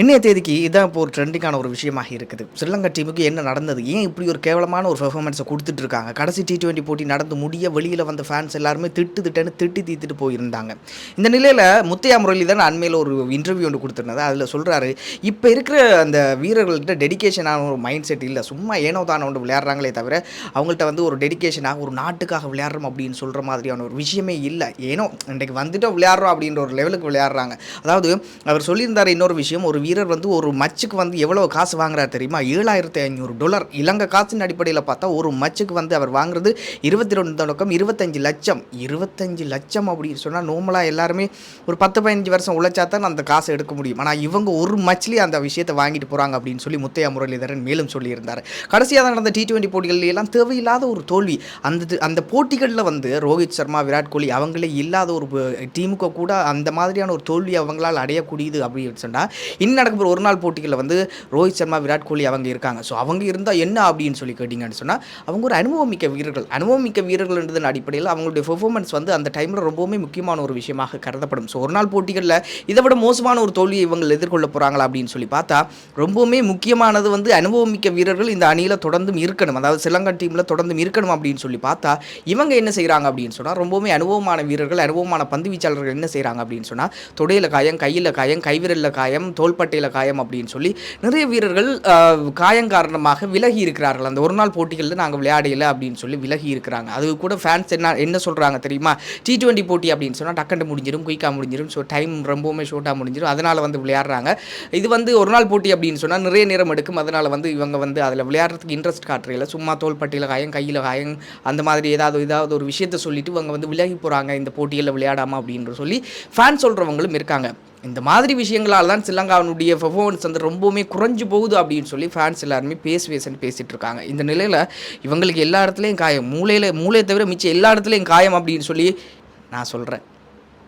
இன்றைய தேதிக்கு இதான் இப்போ ஒரு ட்ரெண்டிங்கான ஒரு விஷயமாக இருக்குது. ஸ்ரீலங்கா டீமுக்கு என்ன நடந்தது? ஏன் இப்படி ஒரு கேவலமான ஒரு பெர்ஃபார்மன்ஸை கொடுத்துட்டு இருக்காங்க? கடைசி டி டுவெண்ட்டி போட்டி நடந்து முடிய வெளியில் வந்த ஃபேன்ஸ் எல்லாருமே திட்டு திட்டுன்னு திட்டி தீத்துட்டு போயிருந்தாங்க. இந்த நிலையில் முத்தையா முரளிதரன் அண்மையில் ஒரு இன்டர்வியூ ஒன்று கொடுத்துருந்தது. அதில் சொல்கிறாரு இப்போ இருக்கிற அந்த வீரர்கள்ட்ட டெடிகேஷனான ஒரு மைண்ட் செட் இல்லை. சும்மா ஏனோ தானோ ஒன்று விளையாடுறாங்களே தவிர அவங்கள்ட்ட வந்து ஒரு டெடிகேஷனாக ஒரு நாட்டுக்காக விளையாடுறோம் அப்படின்னு சொல்கிற மாதிரியான ஒரு விஷயமே இல்லை. ஏனோ இன்றைக்கு வந்துட்டோம் விளையாடுறோம் அப்படின்ற ஒரு லெவலுக்கு விளையாடுறாங்க. அதாவது அவர் சொல்லியிருந்தார் இன்னொரு விஷயம் ஒரு வீரர் வந்து ஒரு மச்சுக்கு வந்து எவ்வளோ காசு வாங்குறாரு தெரியுமா? ஏழாயிரத்தி ஐநூறு டாலர் இலங்கை காசின் அடிப்படையில் பார்த்தா ஒரு மச்சுக்கு வந்து அவர் வாங்குறது இருபத்தி ரெண்டு தொடக்கம் இருபத்தஞ்சு லட்சம். இருபத்தஞ்சு லட்சம் அப்படின்னு சொன்னால் நார்மலாக எல்லாருமே ஒரு பத்து பதினஞ்சு வருஷம் உழைச்சா தான் அந்த காசை எடுக்க முடியும். ஆனால் இவங்க ஒரு மச்லேயே அந்த விஷயத்தை வாங்கிட்டு போகிறாங்க அப்படின்னு சொல்லி முத்தையா முரளிதரன் மேலும் சொல்லியிருந்தார். கடைசியாக நடந்த டி டுவெண்ட்டி போட்டிகளில் எல்லாம் தேவையில்லாத ஒரு தோல்வி. அந்த அந்த போட்டிகளில் வந்து ரோஹித் சர்மா விராட் கோலி அவங்களே இல்லாத ஒரு டீமுக்கு கூட அந்த மாதிரியான ஒரு தோல்வி அவங்களால் அடையக்கூடியது அப்படின்னு சொன்னால் இன்னும் நடக்கப்போகிற ஒரு நாள் போட்டிகளில் வந்து ரோஹித் சர்மா விராட் கோலி அவங்க இருக்காங்க. ஸோ அவங்க இருந்தால் என்ன அப்படின்னு சொல்லி கேட்டிங்கன்னு சொன்னால் அவங்க ஒரு அனுபவம் மிக்க வீரர்கள். அனுபவமிக்க வீரர்கள்ன்றதன் அடிப்படையில் அவங்களுடைய பெர்ஃபார்மன்ஸ் வந்து அந்த டைமில் ரொம்பவுமே முக்கியமான ஒரு விஷயமாக கருதப்படும். ஸோ ஒரு நாள் போட்டிகளில் இதை விட மோசமான ஒரு தோல்வியை இவங்க எதிர்கொள்ள போகிறாங்களா அப்படின்னு சொல்லி பார்த்தா ரொம்பவுமே முக்கியமானது வந்து அனுபவம் மிக்க வீரர்கள் இந்த அணியில் தொடர்ந்தும் இருக்கணும். அதாவது சிலங்கன் டீமில் தொடர்ந்தும் இருக்கணும் அப்படின்னு சொல்லி பார்த்தா இவங்க என்ன செய்கிறாங்க அப்படின்னு சொன்னால் ரொம்பவுமே அனுபவமான வீரர்கள் அனுபவமான பந்து வீச்சாளர்கள் என்ன செய்கிறாங்க அப்படின்னு சொன்னால் தொடையில் காயம் கையில் காயம் கைவிரலில் காயம் தோல் தோள்பட்டையில் காயம் அப்படின்னு சொல்லி நிறைய வீரர்கள் காயம் காரணமாக விலகி இருக்கிறார்கள். அந்த ஒரு நாள் போட்டிகளில் நாங்கள் விளையாடையில அப்படின்னு சொல்லி விலகி இருக்கிறாங்க. அது கூட ஃபேன்ஸ் என்ன என்ன சொல்கிறாங்க தெரியுமா? டி டுவெண்ட்டி போட்டி அப்படின்னு சொன்னால் டக்குன்னு முடிஞ்சிடும் குயிக்காக முடிஞ்சிடும் ஸோ டைம் ரொம்பவுமே ஷோர்ட்டாக முடிஞ்சிடும் அதனால் வந்து விளையாடுறாங்க. இது வந்து ஒரு நாள் போட்டி அப்படின்னு சொன்னால் நிறைய நேரம் எடுக்கும். அதனால் வந்து இவங்க வந்து அதில் விளையாடுறதுக்கு இன்ட்ரெஸ்ட் காட்டுறையில் சும்மா தோள்பட்டையில் காயம் கையில் காயம் அந்த மாதிரி ஏதாவது ஏதாவது ஒரு விஷயத்தை சொல்லிட்டு இவங்க வந்து விலகி போகிறாங்க இந்த போட்டியில் விளையாடாமல் அப்படின்னு சொல்லி ஃபேன் சொல்கிறவங்களும் இருக்காங்க. இந்த மாதிரி விஷயங்களால் தான் ஸ்ரீலங்காவினுடைய பெர்ஃபார்மன்ஸ் வந்து ரொம்பவுமே குறைஞ்சு போகுது அப்படின்னு சொல்லி ஃபேன்ஸ் எல்லாருமே பேசி பேசுன்னு பேசிகிட்டு இருக்காங்க. இந்த நிலையில் இவங்களுக்கு எல்லா இடத்துலையும் காயம். மூளையில் மூளையை தவிர மிச்சம் எல்லா இடத்துலையும் காயம் அப்படின்னு சொல்லி நான் சொல்கிறேன்